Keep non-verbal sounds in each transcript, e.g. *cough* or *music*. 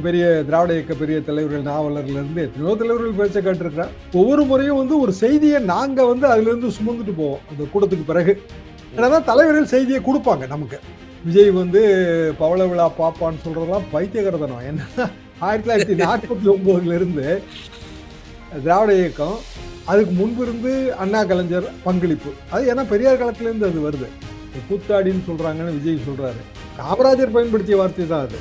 பெரிய திராவிட இயக்க பெரிய தலைவர்கள் நாவலர்லேருந்து எத்தனையோ தலைவர்கள் பேச்ச கேட்டிருக்கிறேன் ஒவ்வொரு முறையும் வந்து ஒரு செய்தியை நாங்க வந்து அதுல இருந்து சுமந்துட்டு போவோம். அந்த கூட்டத்துக்கு பிறகு. ஏன்னா தலைவர்கள் செய்தியை கொடுப்பாங்க நமக்கு. விஜய் வந்து பவள விழா பாப்பான்னு சொல்றதெல்லாம் பைத்தியகரதனம் என்னன்னா ஆயிரத்தி தொள்ளாயிரத்தி நாற்பத்தி ஒன்பதுல இருந்து திராவிட இயக்கம் அதுக்கு முன்பு இருந்து அண்ணா கலைஞர் பங்களிப்பு. அது ஏன்னா பெரியார் காலத்துல இருந்து அது வருது. கூத்தாடின்னு சொல்றாங்கன்னு விஜய் சொல்றாரு. காமராஜர் பயன்படுத்திய வார்த்தை தான் அது.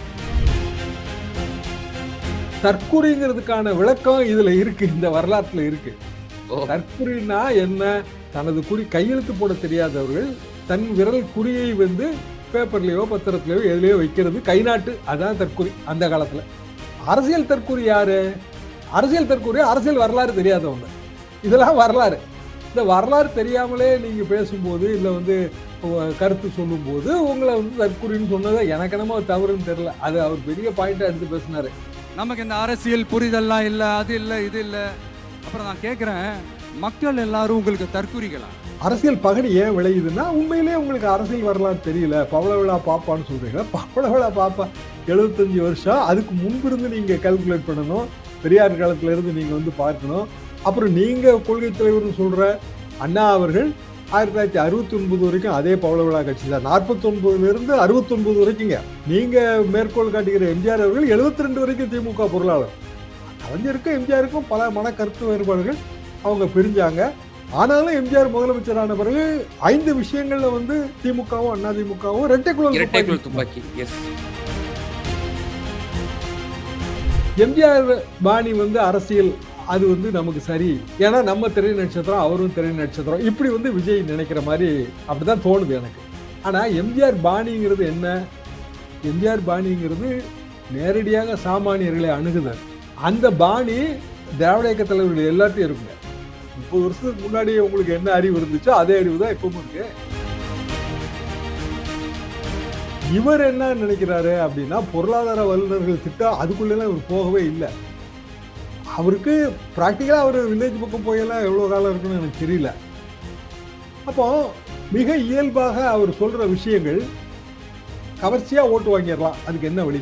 தற்குறிங்கிறதுக்கான விளக்கம் இதுல இருக்கு இந்த வரலாற்றுல இருக்கு. தற்குறினா என்ன? தனது குறி கையெழுத்து போட தெரியாதவர்கள் தன் விரல் குறியை வந்து பேப்பர்லயோ பத்திரத்திலயோ எதுலயோ வைக்கிறது கை நாட்டு அதான் தற்குறி அந்த காலத்துல. அரசியல் தற்குறி யாரு? அரசியல் தற்குறி அரசியல் வரலாறு தெரியாதவங்க. இதெல்லாம் வரலாறு. இந்த வரலாறு தெரியாமலே நீங்க பேசும்போது இல்ல வந்து கருத்து சொல்லும்போது உங்களை வந்து தற்குறின்னு சொன்னதை எனக்கு என்னமோ தவறுன்னு தெரியல. அது அவர் பெரிய பாயிண்டா எடுத்து பேசினாரு. நமக்கு இந்த அரசியல் புரிதல்லாம் இல்லை அது இல்லை இது இல்லை. அப்புறம் நான் கேட்குறேன் மக்கள் எல்லாரும் உங்களுக்கு தற்குறிகளா? அரசியல் பகடி ஏன் விளையுதுன்னா உண்மையிலேயே உங்களுக்கு அரசியல் வரலாறு தெரியல. பவள விழா பாப்பான்னு சொல்றீங்க. பவள விழா பாப்பா எழுபத்தஞ்சு வருஷம். அதுக்கு முன்பிருந்து நீங்கள் நீங்க கால்குலேட் பண்ணணும். பெரியார் காலத்திலேருந்து நீங்கள் வந்து பார்க்கணும். அப்புறம் நீங்கள் கொள்கை தலைவர்னு சொல்கிற அண்ணா அவர்கள் ஆயிரத்தி தொள்ளாயிரத்தி அறுபத்தி ஒன்பது வரைக்கும் அதே பவள விழா கட்சி தான். நாற்பத்தி ஒன்பதுல இருந்து அறுபத்தி ஒன்பது வரைக்குங்க நீங்க மேற்கோள் காட்டுகிற எம்ஜிஆர் அவர்கள் எழுபத்தி ரெண்டு வரைக்கும் திமுக பொருளாளர். கலைஞருக்கும் எம்ஜிஆருக்கும் பல மன கருத்து வேறுபாடுகள் அவங்க பிரிஞ்சாங்க. ஆனாலும் எம்ஜிஆர் முதலமைச்சரான பிறகு ஐந்து விஷயங்கள்ல வந்து திமுகவும் அண்ணா திமுகவும் இரட்டை குழல் துப்பாக்கி எம்ஜிஆர் பாணி வந்து அரசியல் அது வந்து நமக்கு சரி. ஏன்னா நம்ம திரை நட்சத்திரம் அவரும் திரை நட்சத்திரம். இப்படி வந்து விஜய் நினைக்கிற மாதிரி அப்படிதான் தோணுது எனக்கு. ஆனால் எம்ஜிஆர் பாணிங்கிறது என்ன? எம்ஜிஆர் பாணிங்கிறது நேரடியாக சாமானியர்களை அணுகுதல். அந்த பாணி திராவிட இயக்க தலைவர்கள் எல்லாத்தையும் இருக்குங்க. முப்பது வருஷத்துக்கு முன்னாடி உங்களுக்கு என்ன அறிவு இருந்துச்சோ அதே அறிவு தான் இப்பவும் இருக்கு. இவர் என்ன நினைக்கிறாரு அப்படின்னா பொருளாதார வல்லுநர்கள் திட்டம் அதுக்குள்ளெல்லாம் இவர் போகவே இல்லை. அவருக்கு ப்ராக்டிக்கலாக அவர் வில்லேஜ் பக்கம் போயெல்லாம் எவ்வளோ காலம் இருக்குன்னு எனக்கு தெரியல. அப்போ மிக இயல்பாக அவர் சொல்கிற விஷயங்கள் கவர்ச்சியாக ஓட்டு வாங்கிடலாம். அதுக்கு என்ன வழி?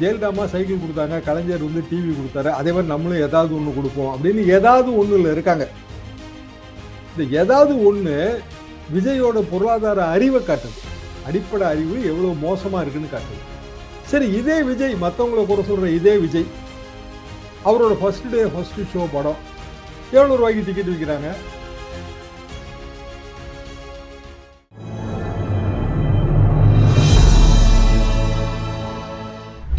ஜெயலலிதாமா சைக்கிள் கொடுத்தாங்க கலைஞர் வந்து டிவி கொடுத்தாரு அதே மாதிரி நம்மளும் ஏதாவது ஒன்று கொடுப்போம் அப்படின்னு ஏதாவது ஒன்றில் இருக்காங்க. இந்த ஏதாவது ஒன்று விஜயோட பொருளாதார அறிவை காட்டுது. அடிப்படை அறிவு எவ்வளோ மோசமாக இருக்குன்னு காட்டுது. சரி இதே விஜய் மற்றவங்களை குறை சொல்கிற இதே விஜய் அவரோட ஃபர்ஸ்ட் டே ஃபர்ஸ்ட் ஷோ படம். எவ்வளோ ரூபாய்க்கு டிக்கெட் விற்கிறாங்க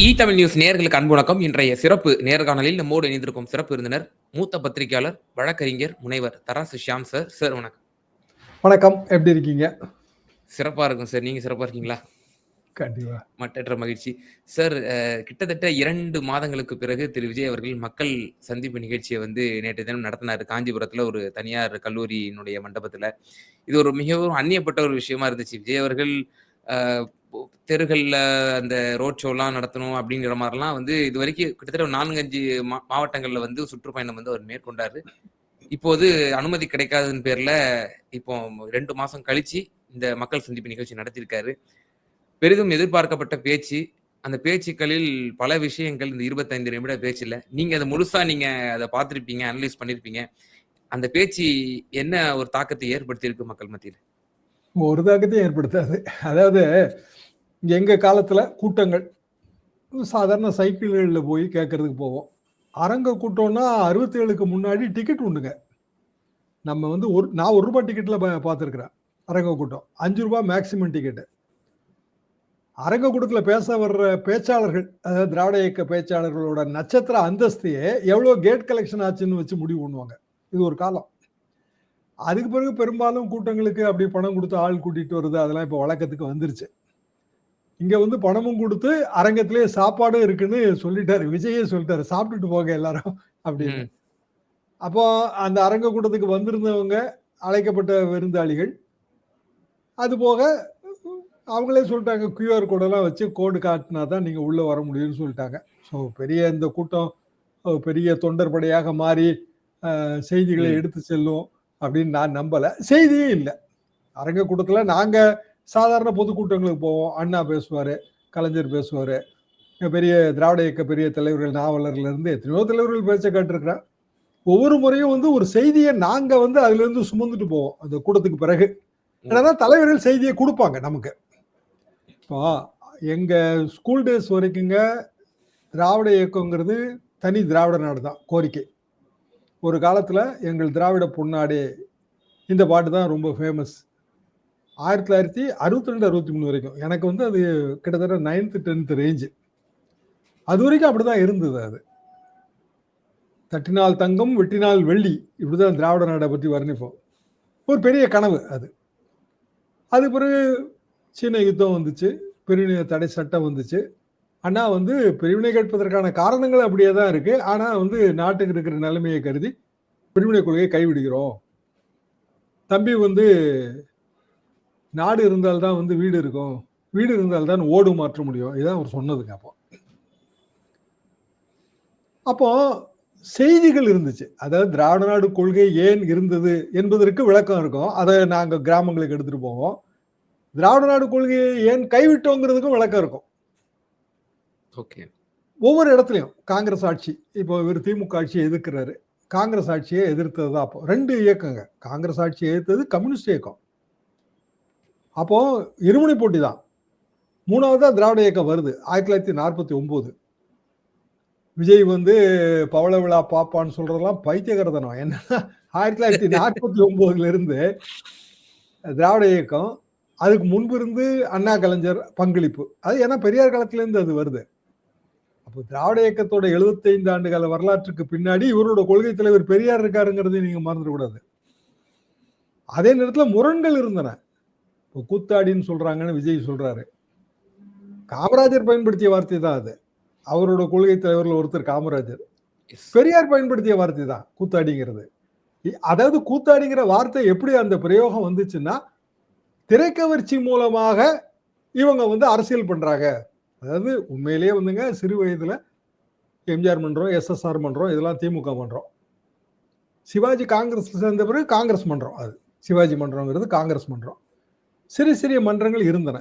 இ தமிழ் நியூஸ் நேயர்களுக்கு அன்பு வணக்கம். இன்றைய சிறப்பு நேர்காணலில் நம்மோடு இணைந்திருக்கும் சிறப்பு விருந்தினர் மூத்த பத்திரிகையாளர் வழக்கறிஞர் முனைவர் தராசு ஷியாம் சார். சார் வணக்கம். வணக்கம். எப்படி இருக்கீங்க? சிறப்பா இருக்கும் சார். நீங்க சிறப்பா இருக்கீங்களா? மட்டற்ற மகிழ்ச்சி. சார் அஹ், கிட்டத்தட்ட இரண்டு மாதங்களுக்கு பிறகு திரு. விஜய் அவர்கள் மக்கள் சந்திப்பு நிகழ்ச்சியை வந்து நேற்று தினம் நடத்தினார். காஞ்சிபுரத்துல ஒரு தனியார் கல்லூரியினுடைய மண்டபத்துல. இது ஒரு மிகவும் அந்நியப்பட்ட ஒரு விஷயமா இருந்துச்சு. விஜய் அவர்கள் அஹ், தெருகள்ல அந்த ரோட் ஷோலாம் நடத்தணும் அப்படிங்கிற மாதிரிலாம் வந்து இது வரைக்கும் கிட்டத்தட்ட நான்கு அஞ்சு மா- மாவட்டங்கள்ல வந்து சுற்றுப்பயணம் வந்து அவர் மேற்கொண்டாரு. இப்போது அனுமதி கிடைக்காததன் பேர்ல இப்போ ரெண்டு மாசம் கழிச்சு இந்த மக்கள் சந்திப்பு நிகழ்ச்சி நடத்திருக்காரு பெரிதும் எதிர்பார்க்கப்பட்ட பேச்சு. அந்த பேச்சுக்களில் பல விஷயங்கள் இந்த இருபத்தைந்து நிமிட பேச்சில் நீங்கள் அதை முழுசாக நீங்கள் அதை பார்த்துருப்பீங்க அனலைஸ் பண்ணியிருப்பீங்க அந்த பேச்சு என்ன ஒரு தாக்கத்தை ஏற்படுத்தியிருக்கு மக்கள் மத்தியில்? ஒரு தாக்கத்தையும் ஏற்படுத்தாது. அதாவது எங்கள் காலத்தில் கூட்டங்கள் சாதாரண சைக்கிள்களில் போய் கேட்கறதுக்கு போவோம். அரங்க கூட்டம்னா அறுபத்தேழுக்கு முன்னாடி டிக்கெட் உண்டுங்க. நம்ம வந்து ஒரு நான் ஒரு ரூபாய் டிக்கெட்டில் பார்த்துருக்குறேன். அரங்க கூட்டம். அஞ்சு ரூபாய் மேக்சிமம் டிக்கெட்டு அரங்க கூட்டத்தில் பேச வர்ற பேச்சாளர்கள் அதாவது திராவிட இயக்க பேச்சாளர்களோட நட்சத்திர அந்தஸ்தையே எவ்வளோ கேட் கலெக்ஷன் ஆச்சுன்னு வச்சு முடிவு பண்ணுவாங்க. இது ஒரு காலம். அதுக்கு பிறகு பெரும்பாலும் கூட்டங்களுக்கு அப்படி பணம் கொடுத்து ஆள் கூட்டிட்டு வருது அதெல்லாம் இப்போ வழக்கத்துக்கு வந்துருச்சு. இங்க வந்து பணமும் கொடுத்து அரங்கத்திலேயே சாப்பாடும் இருக்குன்னு சொல்லிட்டாரு. விஜயே சொல்லிட்டாரு. சாப்பிட்டுட்டு போங்க எல்லாரும் அப்படின்னு. அப்போ அந்த அரங்க கூட்டத்துக்கு வந்திருந்தவங்க அழைக்கப்பட்ட விருந்தாளிகள் அது போக அவங்களே சொல்லிட்டாங்க கியூஆர் கோடெல்லாம் வச்சு கோடு காட்டினா தான் நீங்கள் உள்ளே வர முடியும்னு சொல்லிட்டாங்க. ஸோ பெரிய இந்த கூட்டம் பெரிய தொண்டர் படையாக மாறி செய்திகளை. எடுத்து செல்லும் அப்படின்னு நான் நம்பலை. செய்தியே இல்லை. அரங்க கூட்டத்தில் நாங்கள் சாதாரண பொதுக்கூட்டங்களுக்கு போவோம். அண்ணா பேசுவார் கலைஞர் பேசுவார். பெரிய திராவிட இயக்க பெரிய தலைவர்கள் நாவலர்ல இருந்து எத்தனையோ தலைவர்கள் பேச்ச கேட்டிருக்கிறேன் ஒவ்வொரு முறையும் வந்து ஒரு செய்தியை நாங்க வந்து அதுல இருந்து சுமந்துட்டு போவோம். அந்த கூட்டத்துக்கு பிறகு. ஏன்னா தலைவர்கள் செய்தியை கொடுப்பாங்க நமக்கு. இப்போ எங்கள் ஸ்கூல் டேஸ் வரைக்குங்க திராவிட இயக்கங்கிறது தனி திராவிட நாடு தான் கோரிக்கை. ஒரு காலத்தில் எங்கள் திராவிட பொன்னாடே இந்த பாட்டு தான் ரொம்ப ஃபேமஸ் ஆயிரத்தி தொள்ளாயிரத்தி அறுபத்தி ரெண்டு அறுபத்தி மூணு வரைக்கும். எனக்கு வந்து அது கிட்டத்தட்ட நைன்த்து டென்த்து ரேஞ்சு அது வரைக்கும் அப்படிதான் இருந்தது அது. தட்டினால் தங்கம் வெட்டினால் வெள்ளி இப்படி தான் திராவிட நாடை பற்றி வர்ணிப்போம். ஒரு பெரிய கனவு அது. அது பிறகு சீன யுத்தம் வந்துச்சு பிரிவினை தடை சட்டம் வந்துச்சு. ஆனால் வந்து பிரிவினை கேட்பதற்கான காரணங்கள் அப்படியே தான் இருக்கு. ஆனால் வந்து நாட்டுக்கு இருக்கிற நிலைமையை கருதி பிரிவினை கொள்கையை கைவிடுகிறோம். தம்பி வந்து நாடு இருந்தால்தான் வந்து வீடு இருக்கும். வீடு இருந்தால்தான் ஓடு மாற்ற முடியும். இதான் அவர் சொன்னதுங்க அப்போ. அப்போ செய்திகள் இருந்துச்சு. அதாவது திராவிட நாடு கொள்கை ஏன் இருந்தது என்பதற்கு விளக்கம் இருக்கும். அதை நாங்கள் கிராமங்களுக்கு எடுத்துகிட்டு போவோம். திராவிட நாடு கொள்கையை ஏன் கைவிட்டோங்கிறதுக்கும் விளக்கம் இருக்கும். ஓகே. ஒவ்வொரு இடத்துலையும் காங்கிரஸ் ஆட்சி இப்போ இவர் திமுக ஆட்சியை எதிர்க்கிறாரு. காங்கிரஸ் ஆட்சியை எதிர்த்தது தான் அப்போ. ரெண்டு இயக்கங்க. காங்கிரஸ் ஆட்சியை எதிர்த்தது கம்யூனிஸ்ட் இயக்கம். அப்போ இருமுனை போட்டி தான். மூணாவதா திராவிட இயக்கம் வருது. ஆயிரத்தி தொள்ளாயிரத்தி நாற்பத்தி ஒன்பது விஜய் வந்து பவள விழா பாப்பான்னு சொல்றதெல்லாம் பைத்தியகரதனம் என்னன்னா ஆயிரத்தி தொள்ளாயிரத்தி நாற்பத்தி ஒன்பதுல இருந்து திராவிட இயக்கம் அதுக்கு முன்பு இருந்து அண்ணா கலைஞர் பங்களிப்பு. அது ஏன்னா பெரியார் காலத்துல இருந்து அது வருது. அப்போ திராவிட இயக்கத்தோட 75 ஆண்டு கால வரலாற்றுக்கு பின்னாடி இவரோட கொள்கை தலைவர் பெரியார் இருக்காருங்கிறதை நீங்க மறந்துடக்கூடாது. அதே நேரத்துல முரண்கள் இருந்தன. இப்போ கூத்தாடின்னு சொல்றாங்கன்னு விஜய் சொல்றாரு. காமராஜர் பயன்படுத்திய வார்த்தை தான் அது. அவரோட கொள்கை தலைவர்ல ஒருத்தர் காமராஜர். பெரியார் பயன்படுத்திய வார்த்தை தான் கூத்தாடிங்கிறது. அதாவது கூத்தாடிங்கிற வார்த்தை எப்படி அந்த பிரயோகம் வந்துச்சுன்னா திரைக்கவர்ச்சி மூலமாக இவங்க வந்து அரசியல் பண்ணுறாங்க அதாவது உண்மையிலேயே வந்துங்க சிறு வயதில் எம்ஜிஆர் மன்றம் எஸ்எஸ்ஆர் மன்றம் இதெல்லாம் திமுக மன்றம் சிவாஜி காங்கிரஸ் சேர்ந்த பிறகு காங்கிரஸ் மன்றம் அது. சிவாஜி மன்றங்கிறது காங்கிரஸ் மன்றம் சிறிய சிறிய மன்றங்கள் இருந்தன.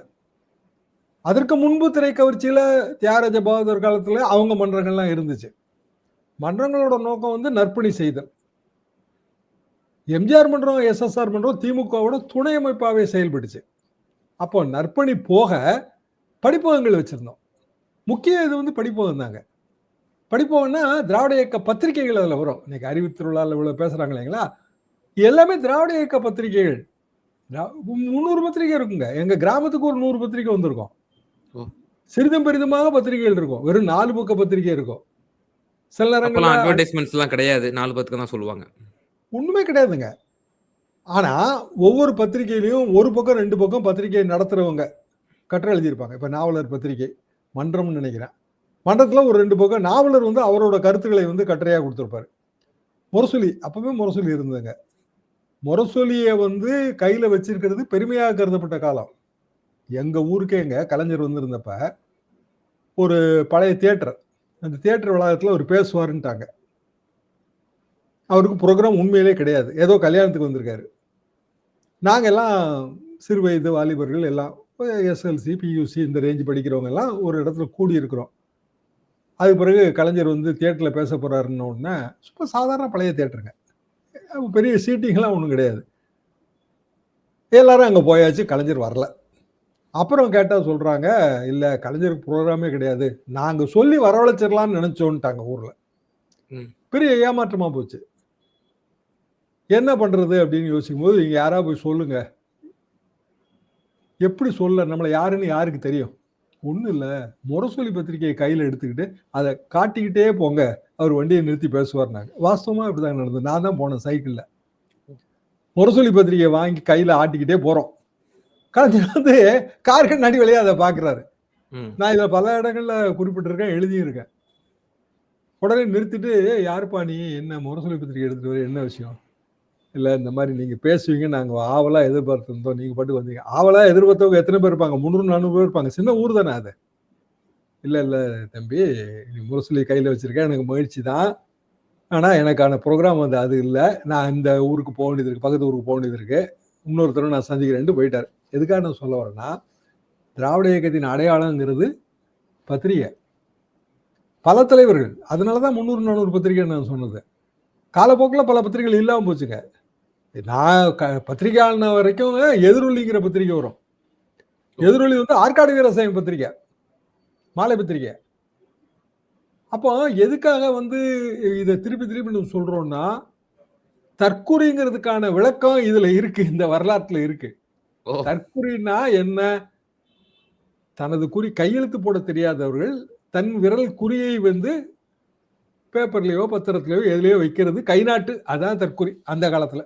அதற்கு முன்பு திரைக்கவர்ச்சியில் தியாகராஜ பகதூர் காலத்தில் அவங்க மன்றங்கள்லாம் இருந்துச்சு. மன்றங்களோட நோக்கம் வந்து நற்பணி செய்தல். எம்ஜிஆர் மன்றம் எஸ்எஸ்ஆர் மன்றம் திமுகவோட துணை அமைப்பாகவே செயல்பட்டுச்சு. அப்போ நற்பணி போக படிப்பகங்கள் வச்சிருந்தோம். முக்கிய இது வந்து படிப்பகம் தாங்க. படிப்பகம்னா திராவிட இயக்க பத்திரிகைகள் அதில் வரும். இன்னைக்கு அறிவு திருவிழாவில் இவ்வளோ பேசுகிறாங்க இல்லைங்களா? எல்லாமே திராவிட இயக்க பத்திரிகைகள். திரா- முந்நூறு பத்திரிகை இருக்குங்க. எங்க கிராமத்துக்கு ஒரு நூறு பத்திரிகை வந்திருக்கும். சிறிதும் பெரிதுமாக பத்திரிகைகள் இருக்கும். வெறும் நாலு பக்க பத்திரிகை இருக்கும். சில அப்பெல்லாம் நேரங்கள்ல அட்வர்டைஸ்மெண்ட்ஸ் எல்லாம் கிடையாது. நாலு பத்துக்கு தான் சொல்லுவாங்க. ஒன்றுமே கிடையாதுங்க. ஆனால் ஒவ்வொரு பத்திரிகையிலையும் ஒரு பக்கம் ரெண்டு பக்கம் பத்திரிகை நடத்துகிறவங்க கட்டுரை எழுதியிருப்பாங்க. இப்போ நாவலர் பத்திரிகை மன்றம்னு நினைக்கிறேன். மன்றத்தில் ஒரு ரெண்டு பக்கம் நாவலர் வந்து அவரோட கருத்துக்களை வந்து கட்டுரையாக கொடுத்துருப்பாரு. முரசொலி அப்பவே முரசொலி இருந்ததுங்க. முரசொலியை வந்து கையில் வச்சிருக்கிறது பெருமையாக கருதப்பட்ட காலம். எங்கள் ஊருக்கே எங்கள் கலைஞர் வந்திருந்தப்ப ஒரு பழைய தியேட்டர். அந்த தியேட்டர் வளாகத்தில் அவர் பேசுவாருன்ட்டாங்க. அவருக்கு ப்ரோக்ராம் உண்மையிலே கிடையாது. ஏதோ கல்யாணத்துக்கு வந்திருக்காரு. நாங்க எல்லாம் சிறு வயது வாலிபர்கள் எல்லாம் எஸ்எல்சி பியூசி இந்த ரேஞ்ச் படிக்கிறவங்க எல்லாம் ஒரு இடத்துல கூடி இருக்கிறோம் அதுக்கு பிறகு கலைஞர் வந்து தியேட்டரில் பேச போறாருன்ன உடனே சும்மா சாதாரண பழைய தியேட்டருங்க பெரிய சீட்டிங்லாம் ஒன்றும் கிடையாது. எல்லாரும் அங்கே போயாச்சு கலைஞர் வரல. அப்புறம் கேட்டால் சொல்றாங்க இல்லை கலைஞருக்கு ப்ரோக்ராமே கிடையாது. நாங்கள் சொல்லி வரவழைச்சிடலாம்னு நினைச்சோன்ட்டாங்க ஊர்ல. பெரிய ஏமாற்றமா போச்சு. என்ன பண்றது அப்படின்னு யோசிக்கும் போது இங்க யாரா போய் சொல்லுங்க. எப்படி சொல்ல நம்மளை யாருன்னு யாருக்கு தெரியும்? ஒண்ணும் இல்ல. முரசொலி பத்திரிகையை கையில எடுத்துக்கிட்டு அதை காட்டிக்கிட்டே போங்க. அவர் வண்டியை நிறுத்தி பேசுவார்னாங்க. வாஸ்தவமா இப்படிதான் நடந்தது. நான் தான் போனேன் சைக்கிள்ல. முரசொலி பத்திரிகையை வாங்கி கையில ஆட்டிக்கிட்டே போறோம். கலைஞர் வந்து கார் கண்ணாடி வழியா அதை பாக்குறாரு. நான் இதில் பல இடங்கள்ல குறிப்பிட்டிருக்கேன் எழுதியிருக்கேன். உடனே நிறுத்திட்டு "ஏய், யாருப்பா நீ? என்ன முரசொலி பத்திரிக்கை எடுத்துட்டு வர? என்ன விஷயம்? இல்லை இந்த மாதிரி நீங்கள் பேசுவீங்க நாங்கள் ஆவலாக எதிர்பார்த்துருந்தோம். நீங்கள் பாட்டு வந்தீங்க. ஆவலாக எதிர்பார்த்தவங்க எத்தனை பேர் இருப்பாங்க? முந்நூறு நானூறு பேர் இருப்பாங்க. சின்ன ஊர் தானே அது. இல்லை இல்லை தம்பி நீ முரசொலி கையில் வச்சுருக்கேன் எனக்கு மகிழ்ச்சி தான். ஆனால் எனக்கான ப்ரோக்ராம் வந்து அது இல்லை. நான் இந்த ஊருக்கு போக வேண்டியது இருக்குது பக்கத்து ஊருக்கு போக வேண்டியது இருக்குது இன்னொருத்தரும் நான் சந்திக்கிறேன்ட்டு போயிட்டார். எதுக்காக நான் சொல்ல வரேன்னா திராவிட இயக்கத்தின் அடையாளங்கிறது பத்திரிகை. பல தலைவர்கள். அதனால தான் முந்நூறு நானூறு பத்திரிகை நான் சொன்னது. காலப்போக்கில் பல பத்திரிகைகள் இல்லாமல் போச்சுங்க. நான் க பத்திரிகையாளன வரைக்கும் எதிரொலிங்கிற பத்திரிகை வரும். எதிரொலி வந்து ஆற்காடு வீரசாமி பத்திரிகை மாலை பத்திரிகை அப்போ எதுக்காக வந்து இதை திருப்பி திருப்பி நம்ம சொல்றோம்னா தற்குறிங்கிறதுக்கான விளக்கம் இதுல இருக்கு இந்த வரலாற்றுல இருக்கு. ஓ. தற்குறினா என்ன? தனது குறி கையெழுத்து போட தெரியாதவர்கள் தன் விரல் குறியை வந்து பேப்பர்லயோ பத்திரத்திலயோ எதுலயோ வைக்கிறது கை நாட்டு அதான் தற்குறி அந்த காலத்துல.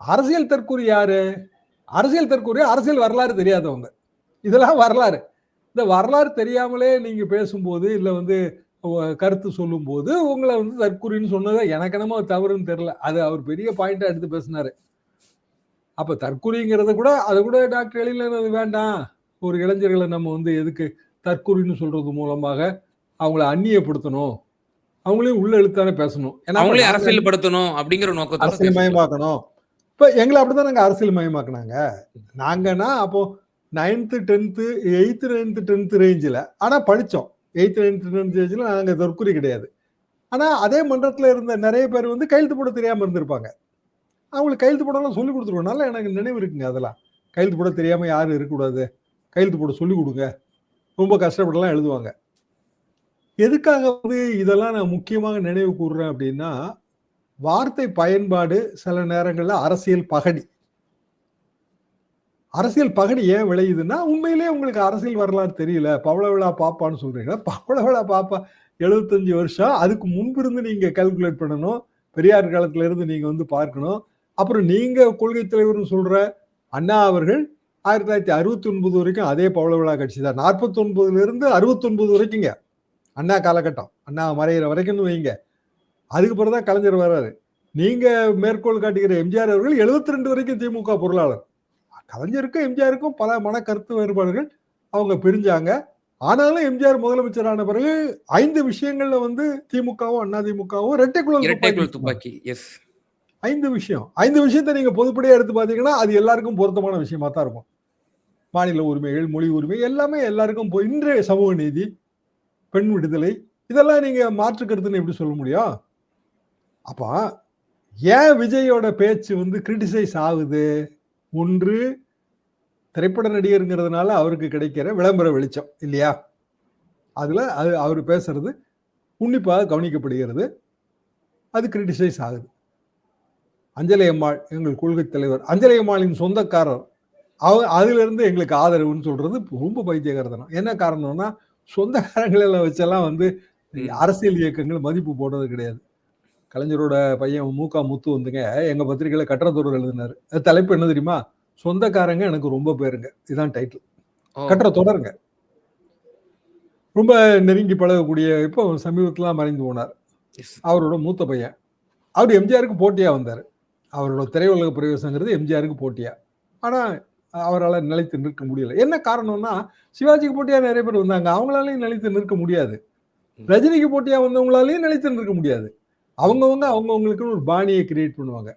அரசியல் தற்குறி யாரு? அரசியல் தற்குறி அரசியல் வரலாறு தெரியாதவங்க. இதெல்லாம் வரலாறு. இந்த வரலாறு தெரியாமலே நீங்க பேசும்போது இல்ல வந்து கருத்து சொல்லும்போது உங்களை வந்து தற்குறின்னு சொன்னதை எனக்கு என்னமோ தவறுன்னு தெரியல. அது அவர் பெரிய பாயிண்டா எடுத்து பேசினாரு. அப்ப தற்குறிங்கிறத கூட அதை கூட டாக்டர் எழிலன் அது வேண்டாம். ஒரு இளைஞர்களை நம்ம வந்து எதுக்கு தற்குறின்னு சொல்றது மூலமாக அவங்கள அந்நியப்படுத்தணும். அவங்களையும் உள்ள இழுத்தானே பேசணும். ஏன்னா அவங்களே நாங்க அரசியல் படுத்தணும் அப்படிங்கிற நோக்கத்தோட அரசியல். மயமாக்கணும். இப்போ எங்களை அப்படிதான் நாங்கள் அரசியல் மயமாக்குனாங்க நாங்கன்னா அப்போ ninth tenth eighth ninth tenth ரேஞ்சில் ஆனால் படித்தோம் எயித்து நைன்த்து டென்த் ரேஞ்சில் நாங்கள் தற்கொலை கிடையாது. ஆனால் அதே மன்றத்தில் இருந்த நிறைய பேர் வந்து கையெழுத்து போட தெரியாமல் இருந்திருப்பாங்க. அவங்களுக்கு கையெழுத்து போடலாம் சொல்லி கொடுத்துருவோம். நல்லா எனக்கு நினைவு இருக்குங்க அதெல்லாம். கையெழுத்து போட தெரியாமல் யாரும் இருக்கக்கூடாது. கையெழுத்து போட சொல்லி கொடுங்க. ரொம்ப கஷ்டப்பட்டுலாம் எழுதுவாங்க. எதுக்காக வந்து இதெல்லாம் நான் முக்கியமாக நினைவு கூறுறேன் அப்படின்னா வார்த்தை பயன்பாடு சில நேரங்களில் அரசியல் பகடி. அரசியல் பகடி ஏன் விளையுதுன்னா உண்மையிலே உங்களுக்கு அரசியல் வரலாறு தெரியல. பவள விழா பாப்பான்னு சொல்றீங்களா பவள விழா பாப்பா எழுபத்தஞ்சு வருஷம். அதுக்கு முன்பிருந்து நீங்க கால்குலேட் பண்ணணும். பெரியார் காலத்துல இருந்து நீங்க வந்து பார்க்கணும். அப்புறம் நீங்க கொள்கை தலைவர்னு சொல்ற அண்ணா அவர்கள் ஆயிரத்தி தொள்ளாயிரத்தி அறுபத்தி ஒன்பது வரைக்கும் அதே பவள விழா கட்சி தான். நாற்பத்தி ஒன்பதுல இருந்து அறுபத்தி ஒன்பது வரைக்குங்க அண்ணா காலகட்டம். அண்ணா மறைகிற வரைக்கும் வைங்க. அதுக்கு பிறகு தான் கலைஞர் வர்றாரு. நீங்க மேற்கோள் காட்டுகிற எம்ஜிஆர் அவர்கள் 72 ரெண்டு வரைக்கும் திமுக பொருளாளர். கலைஞருக்கும் எம்ஜிஆருக்கும் பல மன கருத்து வேறுபாடுகள் அவங்க பிரிஞ்சாங்க. ஆனாலும் எம்ஜிஆர் முதலமைச்சரான பிறகு ஐந்து விஷயங்கள்ல வந்து திமுகவும் அண்ணா திமுகவும் இரட்டைக்குள் துப்பாக்கி எஸ் ஐந்து விஷயம். ஐந்து விஷயத்தை நீங்க பொதுப்படையா எடுத்து பாத்தீங்கன்னா அது எல்லாருக்கும் பொருத்தமான விஷயமா தான் இருக்கும். மாநில உரிமைகள் மொழி உரிமை எல்லாமே எல்லாருக்கும் இன்றைய சமூக நீதி பெண் விடுதலை இதெல்லாம் நீங்க மாற்று கருத்துன்னு எப்படி சொல்ல முடியும்? அப்ப ஏன் விஜயோட பேச்சு வந்து கிரிட்டிசைஸ் ஆகுது? ஒன்று திரைப்பட நடிகருங்கிறதுனால அவருக்கு கிடைக்கிற விளம்பர வெளிச்சம் இல்லையா? அதுல அது அவர் பேசுறது உன்னிப்பாக கவனிக்கப்படுகிறது. அது கிரிட்டிசைஸ் ஆகுது. அஞ்சலி அம்மாள் எங்கள் கொள்கை தலைவர் அஞ்சலி அம்மாளின் சொந்தக்காரர் அவ அதுல இருந்து எங்களுக்கு ஆதரவுன்னு சொல்றது ரொம்ப பைத்தியகாரத்தனம். என்ன காரணம்னா சொந்தக்காரங்களை வச்செல்லாம் வந்து. அரசியல் இயக்கங்கள் மதிப்பு போடுறது கிடையாது. கலைஞரோட பையன் மூகா முத்து வந்துங்க எங்க பத்திரிகையில கட்டுறத்தொடர் எழுதினாரு. அது தலைப்பு என்ன தெரியுமா? சொந்தக்காரங்க எனக்கு ரொம்ப பேருங்க. இதுதான் டைட்டில் கட்டுற தொடருங்க. ரொம்ப நெருங்கி பழகக்கூடிய இப்போ சமீபத்துல மறைந்து போனார். அவரோட மூத்த பையன். அவர் எம்ஜிஆருக்கு போட்டியா வந்தார். அவரோட திரையுலக பிரவேசங்கிறது எம்ஜிஆருக்கு போட்டியா. ஆனா அவரால் நிலைத்து நிற்க முடியல. என்ன காரணம்னா சிவாஜிக்கு போட்டியா நிறைய பேர் வந்தாங்க. அவங்களாலையும் நிலைத்து நிற்க முடியாது. ரஜினிக்கு போட்டியா வந்தவங்களாலையும் நிலைத்து நிற்க முடியாது. அவங்கவுங்க அவங்கவுங்களுக்குன்னு ஒரு பாணியை கிரியேட் பண்ணுவாங்க.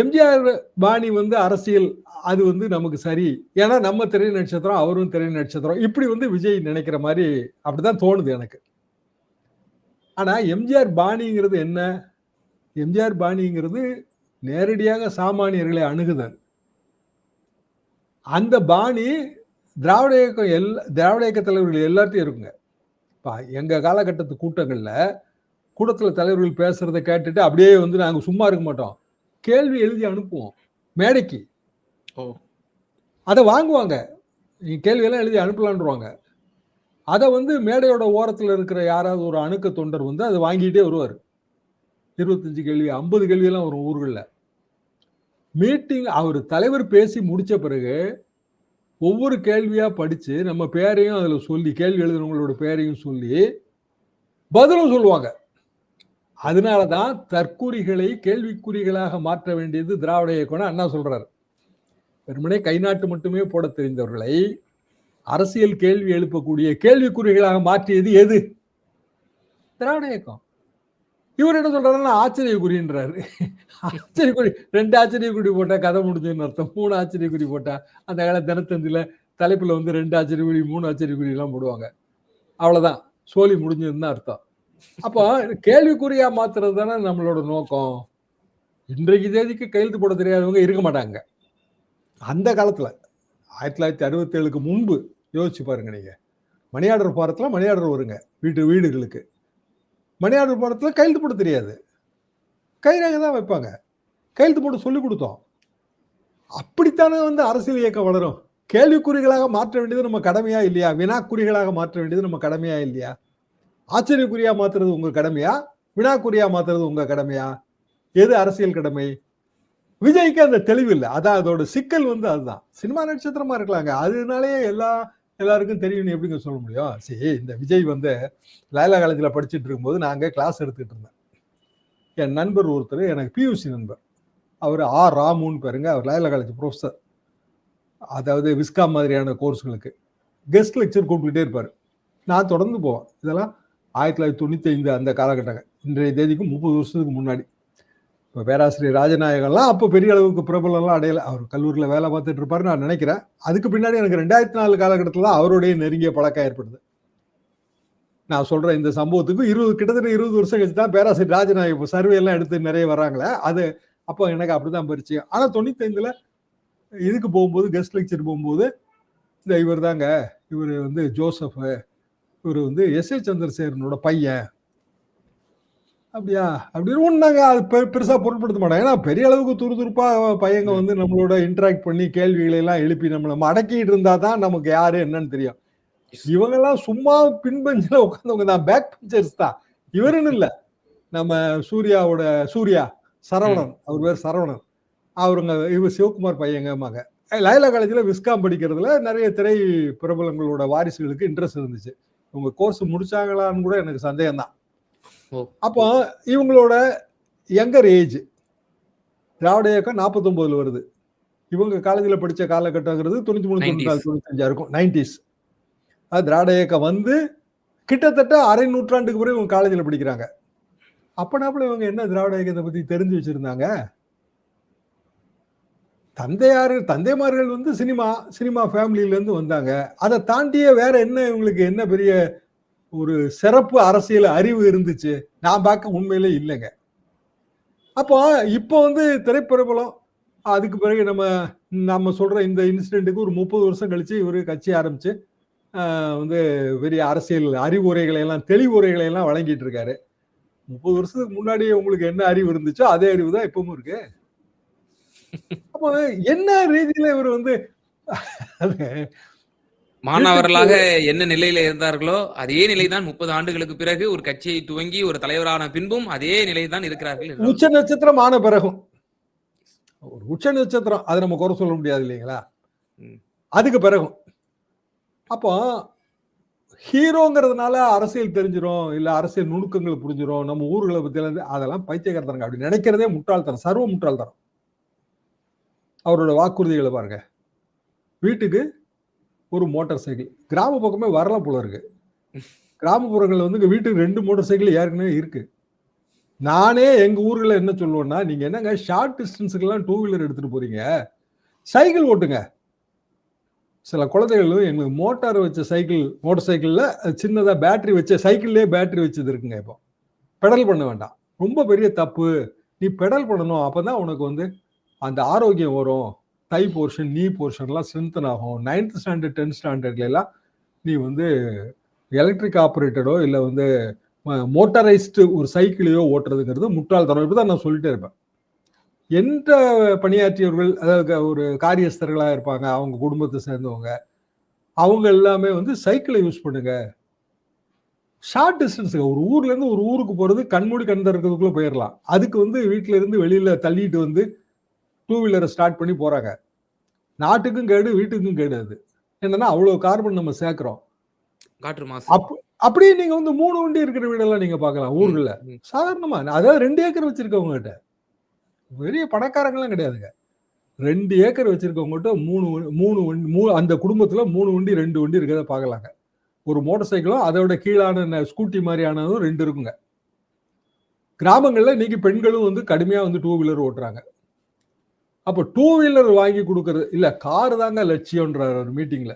எம்ஜிஆர் பாணி வந்து அரசியல் அது வந்து நமக்கு சரி. ஏன்னா நம்ம திரை நட்சத்திரம் அவரும் திரை நட்சத்திரம். இப்படி வந்து விஜய் நினைக்கிற மாதிரி அப்படிதான் தோணுது எனக்கு. ஆனா எம்ஜிஆர் பாணிங்கிறது என்ன? எம்ஜிஆர் பாணிங்கிறது நேரடியாக சாமானியர்களை அணுகுதல். அந்த பாணி திராவிட இயக்கம் எல்லா திராவிட இயக்க தலைவர்கள் எல்லாத்தையும் இருக்குங்க. இப்போ எங்கள் காலகட்டத்து கூட்டங்களில் கூட்டத்துல தலைவர்கள் பேசுறதை கேட்டுட்டு அப்படியே வந்து நாங்க சும்மா இருக்க மாட்டோம். கேள்வி எழுதி அனுப்புவோம். மேடைக்கு. ஓ. அதை வாங்குவாங்க. நீ கேள்வியெல்லாம் எழுதி அனுப்பலான்ருவாங்க அதை வந்து மேடையோட ஓரத்தில் இருக்கிற யாராவது ஒரு அணுக்க தொண்டர் வந்து அதை வாங்கிட்டே வருவார். இருபத்தஞ்சு கேள்வி ஐம்பது கேள்வியெல்லாம் வரும் ஊர்களில். மீட்டிங் அவர் தலைவர் பேசி முடிச்ச பிறகு ஒவ்வொரு கேள்வியா படிச்சு நம்ம பேரையும் அதுல சொல்லி கேள்வி எழுதுனவங்களோட பேரையும் சொல்லி பதிலும் சொல்லுவாங்க. அதனால தான் தற்குறிகளை கேள்விக்குறிகளாக மாற்ற வேண்டியது திராவிட இயக்கம்னு அண்ணா சொல்றாரு. வெறுமனே கை நாட்டு மட்டுமே போட தெரிந்தவர்களை அரசியல் கேள்வி எழுப்பக்கூடிய கேள்விக்குறிகளாக மாற்றியது எது? திராவிட இயக்கம். இவர் என்ன சொல்றாருன்னா ஆச்சரியக்குறின்றாரு. ஆச்சரியக்குறி ரெண்டு ஆச்சரியக்குறி போட்டா கதை முடிஞ்சுன்னு அர்த்தம். மூணு ஆச்சரியக்குறி போட்டா அந்த கால தினத்தந்தியில் தலைப்புல வந்து ரெண்டு ஆச்சரியக்குறி மூணு ஆச்சரியக்குறி எல்லாம் போடுவாங்க. அவ்வளவுதான். சோலி முடிஞ்சதுன்னு தான் அர்த்தம். அப்போ கேள்விக்குறியா மாத்துறது தானே நம்மளோட நோக்கம். இன்றைக்கு தேதிக்கு கையெழுத்து போட தெரியாதவங்க இருக்க மாட்டாங்க. அந்த காலத்துல ஆயிரத்தி தொள்ளாயிரத்தி அறுபத்தி ஏழுக்கு முன்பு யோசிச்சு பாருங்க நீங்க. மணியாடர் ஆர்டர் பாரத்துல வருங்க வீட்டு வீடுகளுக்கு. மணியாடர் ஆர்டர் பாரத்துல கையெழுத்து போட தெரியாது. கைரேகை தான் வைப்பாங்க. கையெழுத்து போட்டு சொல்லி கொடுத்தோம். அப்படித்தானே வந்து அரசியல் இயக்கம் வளரும்? கேள்விக்குறிகளாக மாற்ற வேண்டியது நம்ம கடமையா இல்லையா? வினாக்குறிகளாக மாற்ற வேண்டியது நம்ம கடமையா இல்லையா? ஆச்சரியக்குறியா மாத்துறது உங்க கடமையா? வினாக்குறியா மாத்துறது உங்க கடமையா? எது அரசியல் கடமை? விஜய்க்கு அந்த தெளிவு இல்லை. அதான் அதோட சிக்கல் வந்து அதுதான். சினிமா நட்சத்திரமா இருக்கலாங்க. அதனாலேயே எல்லா எல்லாருக்கும் தெரியும் எப்படிங்க சொல்ல முடியும்? சரி இந்த விஜய் வந்து லைலா காலேஜில் படிச்சுட்டு இருக்கும்போது நாங்கள் கிளாஸ் எடுத்துக்கிட்டு இருந்தேன் என் நண்பர் ஒருத்தர் எனக்கு பியூசி நண்பர். அவர் ஆர் ராமுன்னு பாருங்க. அவர் லைலா காலேஜ் ப்ரொஃபஸர் அதாவது விஸ்கா மாதிரியான கோர்ஸ்களுக்கு கெஸ்ட் லெக்சர் கூப்பிட்டுக்கிட்டே இருப்பார். நான் தொடர்ந்து போவேன். இதெல்லாம் ஆயிரத்தி தொள்ளாயிரத்தி தொண்ணூற்றி ஐந்து அந்த காலகட்டங்கள். இன்றைய தேதிக்கு முப்பது வருஷத்துக்கு முன்னாடி. இப்போ பேராசிரியர் ராஜநாயகம்லாம் அப்போ பெரிய அளவுக்கு பிரபலம்லாம் அடையலை. அவர் கல்லூரியில் வேலை பார்த்துட்டு இருப்பாரு நான் நினைக்கிறேன். அதுக்கு பின்னாடி எனக்கு ரெண்டாயிரத்தி நாலு காலகட்டத்தில் தான் அவருடைய நெருங்கிய பழக்கம் ஏற்படுது. நான் சொல்கிறேன் இந்த சம்பவத்துக்கு இருபது கிட்டத்தட்ட இருபது வருஷம் கழிச்சு தான் பேராசிரியர் ராஜநாயகம் இப்போ சர்வே எல்லாம் எடுத்து நிறைய வராங்களே அது அப்போ எனக்கு அப்படி தான் பரிச்சயம் ஆனால் தொண்ணூத்தைந்தில் இதுக்கு போகும்போது கெஸ்ட் லெக்சர் போகும்போது இந்த இவர் தாங்க இவர் வந்து ஜோசஃபு இவர் வந்து எஸ் ஏ சந்திரசேகரனோட பையன். அப்படியா? அப்படின்னு ஒன்றாங்க அது பெ- பெருசா பொருட்படுத்த மாட்டாங்க ஏன்னா பெரிய அளவுக்கு துருதுருப்பா பையங்க வந்து நம்மளோட இன்டராக்ட் பண்ணி கேள்விகளை எல்லாம் எழுப்பி நம்மளை மடக்கிட்டு இருந்தா தான் நமக்கு யாரு என்னன்னு தெரியும். இவங்கெல்லாம் சும்மா பின்பெஞ்சில் உட்காந்தவங்க தான். பேக் பெஞ்சர்ஸ் தான். இவருன்னு இல்ல. நம்ம சூர்யாவோட சூர்யா சரவணன். அவர் பேர் சரவணன். அவருங்க இவர் சிவகுமார் பையங்கம்மாங்க லைலா காலேஜில் விஸ்காம் படிக்கிறதுல நிறைய திரை பிரபலங்களோட வாரிசுகளுக்கு இன்ட்ரெஸ்ட் இருந்துச்சு. இவங்க கோர்ஸ் முடிச்சாங்களான்னு கூட எனக்கு சந்தேகம் தான். அப்போ இவங்களோட யங்கர் ஏஜ் திராவிட இயக்கம் நாற்பத்தொம்போதுல வருது. இவங்க காலேஜில் படிச்ச காலகட்டங்கிறது தொண்ணூத்தி மூணு தொண்ணூத்தி நாலு தொண்ணூத்தஞ்சா இருக்கும். நைன்டிஸ். அது திராவிட இயக்கம் வந்து கிட்டத்தட்ட அரை நூற்றாண்டுக்கு பிறகு இவங்க காலேஜில் படிக்கிறாங்க. அப்பனாப்புல இவங்க என்ன திராவிட இயக்கத்தை பத்தி தெரிஞ்சு வச்சிருந்தாங்க? தந்தையார் தந்தைமார்கள் வந்து சினிமா சினிமா ஃபேமிலியிலேருந்து வந்தாங்க. அதை தாண்டியே வேற என்ன இவங்களுக்கு என்ன பெரிய ஒரு சிறப்பு அரசியல் அறிவு இருந்துச்சு? நான் பார்க்க உண்மையிலே இல்லைங்க. அப்போ இப்போ வந்து திரைப்பிரபலம் அதுக்கு பிறகு நம்ம நம்ம சொல்கிற இந்த இன்சிடென்ட்டுக்கு ஒரு முப்பது வருஷம் கழித்து இவர் கட்சி ஆரம்பித்து வந்து பெரிய அரசியல் அறிவுரைகளை எல்லாம் எல்லாம் வழங்கிட்டு இருக்காரு. முப்பது வருஷத்துக்கு முன்னாடி உங்களுக்கு என்ன அறிவு இருந்துச்சோ அதே அறிவு தான் இப்பவும் இருக்குது அப்போ என்ன ரீதியில இவர் வந்து மாணவர்களாக என்ன நிலையில இருந்தார்களோ அதே நிலைதான் முப்பது ஆண்டுகளுக்கு பிறகு ஒரு கட்சியை துவங்கி ஒரு தலைவரான பின்பும் அதே நிலைதான் இருக்கிறார்கள் உச்ச நட்சத்திரம் ஆன பிறகும் ஒரு உச்ச நட்சத்திரம் அதை நம்ம குறை சொல்ல முடியாது இல்லைங்களா. அதுக்கு பிறகும் அப்போ ஹீரோங்கிறதுனால அரசியல் தெரிஞ்சிரும் இல்ல அரசியல் நுணுக்கங்கள் புரிஞ்சிரும் நம்ம ஊர்களை எல்லாம் அதெல்லாம் பைத்தியக்காரத்தனங்க அப்படி நினைக்கிறதே முட்டாள்தனம் சர்வ முட்டாள்தனம். அவரோட வாக்குறுதிகளை பாருங்க. வீட்டுக்கு ஒரு மோட்டார் சைக்கிள் கிராம பக்கமே வரல போல இருக்கு. கிராமப்புறங்களில் வந்து வீட்டுக்கு ரெண்டு மோட்டார் சைக்கிள் ஏற்கனவே இருக்கு. நானே எங்க ஊர்ல என்ன சொல்லுவேன்னா நீங்க என்னங்க ஷார்ட் டிஸ்டன்ஸுக்கெல்லாம் டூ வீலர் எடுத்துட்டு போறீங்க? சைக்கிள் ஓட்டுங்க. சில குழந்தைகள் எங்களுக்கு மோட்டார் வச்ச சைக்கிள் மோட்டார் சைக்கிளில் சின்னதாக பேட்டரி வச்ச சைக்கிள்லேயே பேட்டரி வச்சது இருக்குங்க இப்போ. பெடல் பண்ண வேண்டாம். ரொம்ப பெரிய தப்பு. நீ பெடல் பண்ணணும். அப்போ தான் உனக்கு வந்து அந்த ஆரோக்கியம் வரும். தை போர்ஷன் நீ போர்ஷன்லாம் ஸ்ட்ரென்தன் ஆகும். நைன்த் ஸ்டாண்டர்ட் டென்த் ஸ்டாண்டர்ட்லாம் நீ வந்து எலக்ட்ரிக் ஆப்ரேட்டடோ இல்லை வந்து மோட்டரைஸ்டு ஒரு சைக்கிளையோ ஓட்டுறதுங்கிறது முட்டாள்தனம் இப்படி தான் நான் சொல்லிட்டே இருப்பேன். எந்த பணியாற்றியவர்கள் அதாவது ஒரு காரியஸ்தர்களாக இருப்பாங்க அவங்க குடும்பத்தை சேர்ந்தவங்க அவங்க எல்லாமே வந்து சைக்கிளை யூஸ் பண்ணுங்க. ஷார்ட் டிஸ்டன்ஸுங்க ஒரு ஊர்லேருந்து ஒரு ஊருக்கு போகிறது கண்மூடி கண் திறக்கிறதுக்குள்ளே போயிடலாம் அதுக்கு வந்து வீட்டிலேருந்து இருந்து தள்ளிட்டு வந்து டூ வீலரை ஸ்டார்ட் பண்ணி போறாங்க. நாட்டுக்கும் கேடு வீட்டுக்கும் கேடு அது. என்னன்னா அவ்வளவு கார்பன் நம்ம சேர்க்கிறோம். காற்று மாசு. அப் அப்படியே நீங்க வந்து மூணு வண்டி இருக்கிற வீடெல்லாம் நீங்க பார்க்கலாம் ஊர்கள்ல ம். சாதாரணமா அதாவது ரெண்டு ஏக்கர் வச்சிருக்கவங்க கிட்ட பெரிய பணக்காரங்களாம் கிடையாதுங்க. ரெண்டு ஏக்கர் வச்சிருக்கவங்க கிட்ட மூணு வண்டி- மூணு வண்டி மூ அந்த குடும்பத்துல மூணு வண்டி ரெண்டு வண்டி இருக்கிறத பார்க்கலாங்க. ஒரு மோட்டார் சைக்கிளும் அதோட கீழான ஸ்கூட்டி மாதிரியானதும் ரெண்டு இருக்குங்க. கிராமங்கள்ல இன்னைக்கு பெண்களும் வந்து கடுமையா வந்து டூ வீலர் ஓட்டுறாங்க. அப்போ டூ வீலர் வாங்கி கொடுக்கறது இல்ல கார் தாங்க லட்சியம்ன்றார் ஒரு மீட்டிங்ல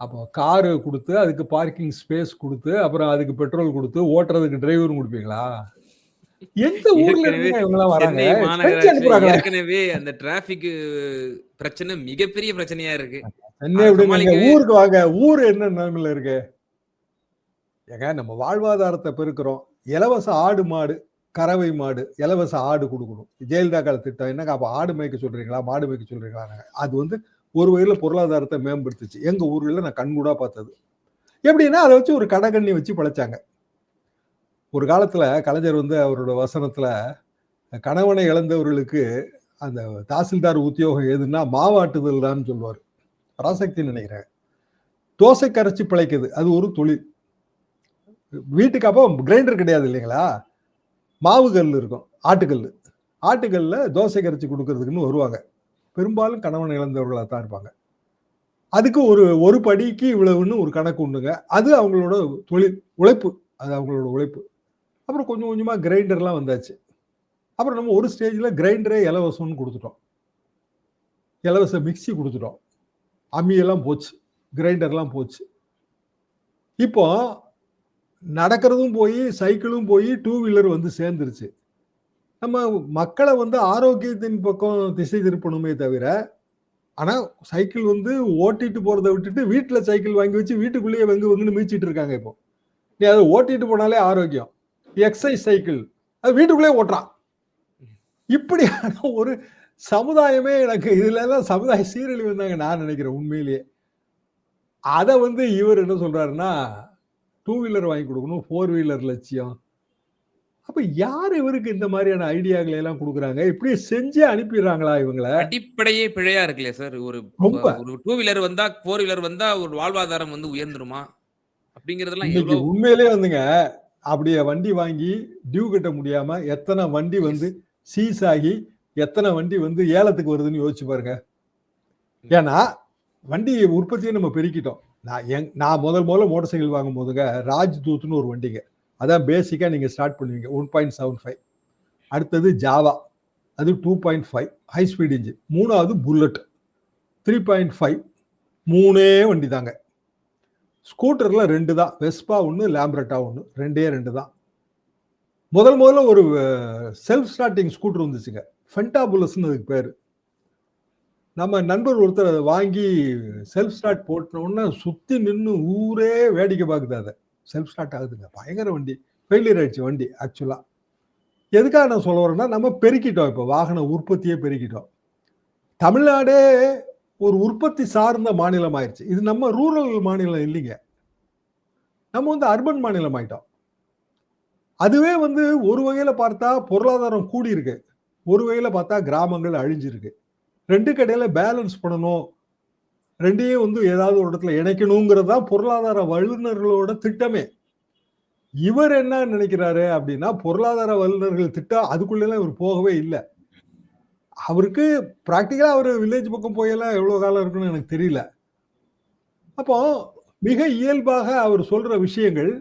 அப்போ காரு குடுத்து, அதுக்கு பார்க்கிங் ஸ்பேஸ் குடுத்து, அப்புறம் அதுக்கு பெட்ரோல் குடுத்து, ஓட்டுறதுக்கு டிரைவரும் குடுப்பீங்களா? எந்த ஊர்ல ஏற்கனவே அந்த டிராபிக் பிரச்சனை மிகப்பெரிய பிரச்சனையா இருக்கு. சென்னை ஊருக்கு வாங்க. ஊர் என்ன நிலைமையில இருக்கு? ஏங்க நம்ம வாழ்வாதாரத்த பெருக்குறோம். இலவச ஆடு, மாடு, கறவை மாடு, இலவச ஆடு கொடுக்கணும் ஜெயலலிதா கால திட்டம். என்னங்க அப்போ ஆடு மேய்க்க சொல்றீங்களா? மாடு மேய்க்க சொல்றீங்களான்னாங்க. அது வந்து ஒரு வயதில் பொருளாதாரத்தை மேம்படுத்துச்சு. எங்க ஊர்ல நான் கண்கூடா பார்த்தது. எப்படின்னா, அதை வச்சு ஒரு கடைகண்ணி வச்சு பிழைச்சாங்க. ஒரு காலத்துல கலைஞர் வந்து அவரோட வசனத்துல, கணவனை இழந்தவர்களுக்கு அந்த தாசில்தார் உத்தியோகம் எதுன்னா, மாவாட்டுதல் தான்னு சொல்லுவார் பராசக்தின்னு நினைக்கிறேன் தோசை கரைச்சி பிழைக்குது. அது ஒரு தொழில். வீட்டுக்கு அப்போ கிரைண்டர் கிடையாது இல்லைங்களா? மாவு கல் இருக்கும். ஆட்டுக்கல் ஆட்டுக்கல்ல தோசை கரைச்சி கொடுக்கறதுக்குன்னு வருவாங்க. பெரும்பாலும் கணவன் இழந்தவர்களாக தான் இருப்பாங்க. அதுக்கு ஒரு ஒரு படிக்கு இவ்வளவுன்னு ஒரு கணக்கு உண்டுங்க. அது அவங்களோட தொழில். உழைப்பு. அது அவங்களோட உழைப்பு. அப்புறம் கொஞ்சம் கொஞ்சமாக கிரைண்டர்லாம் வந்தாச்சு. அப்புறம் நம்ம ஒரு ஸ்டேஜில் கிரைண்டரே இலவசம்னு கொடுத்துட்டோம் இலவச மிக்சி கொடுத்துட்டோம் அம்மியெல்லாம் போச்சு. கிரைண்டர்லாம் போச்சு. இப்போ நடக்கிறதும் போய் சைக்கிளும் போய் டூ வீலர் வந்து சேர்ந்துருச்சு. நம்ம மக்களை வந்து ஆரோக்கியத்தின் பக்கம் திசை திருப்பணுமே தவிர, ஆனால் சைக்கிள் வந்து ஓட்டிட்டு போகிறத விட்டுட்டு, வீட்டில் சைக்கிள் வாங்கி வச்சு வீட்டுக்குள்ளேயே வெங்கு வெங்குன்னு மீச்சிட்டு இருக்காங்க இப்போ. நீ அதை ஓட்டிட்டு போனாலே ஆரோக்கியம். Exercise cycle. அது வீட்டுக்குள்ளேயே ஓட்டுறான். இப்படியான ஒரு சமுதாயமே எனக்கு இதுலலாம் சமுதாய சீரழிவு தாங்க நான் நினைக்கிறேன் உண்மையிலேயே. அதை வந்து இவர் என்ன சொல்றாருன்னா, டூ வீலர் வாங்கி குடுக்கணும். ஃபோர் வீலர் லட்சியம். அப்ப யாரு இவருக்கு இந்த மாரியான ஐடியாக்களை எல்லாம் குடுக்குறாங்க? இப்படியே செஞ்சே அனுப்பிடுறாங்களா இவங்கள? அடிப்படையே பிழையா இருக்குல்லையா சார்? ஒரு. ஒரு டூ வீலர் வந்தா, ஃபோர் வீலர் வந்தா ஒரு வாழ்வாதாரம் வந்து உயர்ந்துருமா? அப்படிங்கிறதெல்லாம் உண்மையிலேயே வந்துங்க, அப்படியே வண்டி வாங்கி டியூ கட்ட முடியாம எத்தன வண்டி வந்து. சீஸ் ஆகி, எத்தன வண்டி வந்து ஏலத்துக்கு வருதுன்னு யோசிச்சு பாருங்க. ஏன்னா, வண்டி உற்பத்திய நம்ம பெருக்கிட்டோம். நான் எங் நான் முதல் முதல்ல மோட்டர் சைக்கிள் வாங்கும்போதுங்க, ராஜ்தூத்னு ஒரு வண்டிங்க. அதான் பேசிக்காக நீங்கள் ஸ்டார்ட் பண்ணுவீங்க. 1.75 அடுத்தது ஜாவா. அது 2.5 ஹை ஸ்பீட் இன்ஜின். மூணாவது புல்லட். 3.5 3ஏ வண்டி தாங்க. ஸ்கூட்டரில் ரெண்டு தான். வெஸ்பா ஒன்று லேம்ரட்டா ஒன்று ரெண்டே ரெண்டு தான். முதல் முதல்ல ஒரு செல்ஃப் ஸ்டார்டிங் ஸ்கூட்டர் வந்துச்சுங்க. ஃபென்டாபுலஸ்ன்னு அதுக்கு பேர் நம்ம நண்பர் ஒருத்தர் அதை வாங்கி செல்ஃப் ஸ்டார்ட் போட்ட சுற்றி நின்று ஊரே வேடிக்கை பார்க்குது அதை செல்ஃப் ஸ்டார்ட் ஆகுதுங்க. பயங்கர வண்டி. ஃபெயிலியர் ஆயிடுச்சு வண்டி ஆக்சுவலாக எதுக்காக நான் சொல்ல வரேன்னா, நம்ம பெருக்கிட்டோம் இப்போ வாகன உற்பத்தியே பெருக்கிட்டோம். தமிழ்நாடே ஒரு உற்பத்தி சார்ந்த மாநிலம் ஆயிடுச்சு இது நம்ம ரூரல் மாநிலம் இல்லைங்க. நம்ம வந்து அர்பன் மாநிலம் ஆயிட்டோம். அதுவே வந்து ஒரு வகையில் பார்த்தா பொருளாதாரம் கூடியிருக்கு. ஒரு வகையில் பார்த்தா கிராமங்கள் அழிஞ்சிருக்கு. ரெண்டு கடையில பேலன்ஸ் பண்ணணும். ரெண்டையும் வந்து ஏதாவது ஒரு இடத்துல இணைக்கணுங்கிறது தான் பொருளாதார வல்லுநர்களோட திட்டமே. இவர் என்ன நினைக்கிறாரு அப்படின்னா, பொருளாதார வல்லுநர்கள் திட்டம் அதுக்குள்ளெல்லாம் இவர் போகவே இல்லை அவருக்கு ப்ராக்டிக்கலாக அவர் வில்லேஜ் பக்கம் போயெல்லாம் எவ்வளோ காலம் இருக்குன்னு எனக்கு தெரியல. அப்போ மிக இயல்பாக அவர் சொல்ற விஷயங்கள்,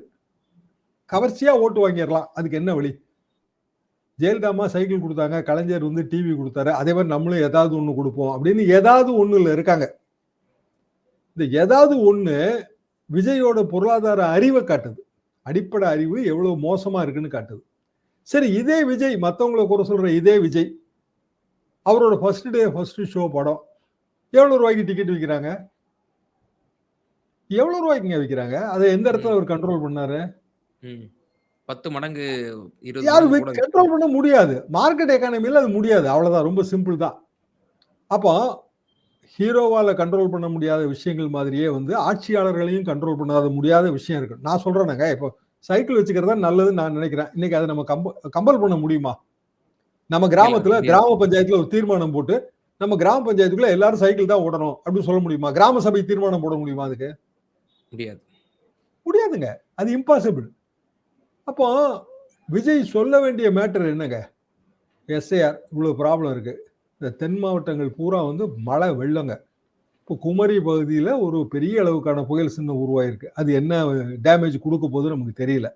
கவர்ச்சியாக ஓட்டு வாங்கிடலாம் அதுக்கு என்ன வழி? ஜெயலலிதா அம்மா சைக்கிள் குடுத்தாங்க. கலைஞர் வந்து டிவி குடுத்தாரு. அதே மாரி நம்மளும் ஏதாவது ஒண்ணு குடுப்போம் அப்படின்னு ஏதாவது ஒண்ணுல இருக்காங்க. இந்த ஏதாவது ஒண்ணு விஜயோட பொருளாதார அறிவ காட்டுது. அடிப்படை அறிவு எவ்வளவு மோசமா இருக்குன்னு காட்டுது. சரி இதே விஜய் மத்தவங்கள குறை சொல்ற இதே விஜய், அவரோட ஃபர்ஸ்ட் டே ஃபர்ஸ்ட் ஷோ படம். எவ்வளோ ரூவாய்க்கு டிக்கெட் விக்கிறாங்க? எவ்வளோ ரூவாய்க்குங்க விக்கிறாங்க? அத எந்த இடத்துல. அவர் கண்ட்ரோல் பண்ணாரு? 10 மடங்கு 20 யாரும் மடங்கு விக் கூட கண்ட்ரோல் பண்ண முடியாது. மார்க்கெட் எக்கானமில அது முடியாது. அவ்வளவுதான். ரொம்ப சிம்பிள் தான். அப்போ ஹீரோவால கண்ட்ரோல் பண்ண முடியாத விஷயங்கள் மாதிரியே வந்து ஆட்சியாளர்களையும் கண்ட்ரோல் பண்ணாத முடியாத விஷயம் இருக்கு. நான் சொல்றேனேங்க, இப்போ சைக்கிள் வச்சுக்கிறது தான் நல்லதுன்னு நான் நினைக்கிறேன். இன்னைக்கு அத நம்ம கம்ப கம்பல் பண்ண முடியுமா? நம்ம கிராமத்துல. கிராம பஞ்சாயத்துல ஒரு தீர்மானம் போட்டு, நம்ம கிராம பஞ்சாயத்துக்குள்ள எல்லாரும் சைக்கிள் தான் ஓடணும் அப்படின்னு சொல்ல முடியுமா? கிராம சபை தீர்மானம் போட முடியுமா அதுக்கு? முடியாது. முடியாதுங்க. அது இம்பாசிபிள். அப்போ விஜய் சொல்ல வேண்டிய மேட்டர் என்னங்க? எஸ்ஐஆர் இவ்வளோ ப்ராப்ளம் இருக்குது இந்த தென் மாவட்டங்கள் பூரா வந்து மழை வெள்ளங்க. இப்போ குமரி பகுதியில் ஒரு பெரிய அளவுக்கான புயல் சின்னம் உருவாயிருக்கு. அது என்ன டேமேஜ் கொடுக்க போகுதுன்னு நமக்கு தெரியல.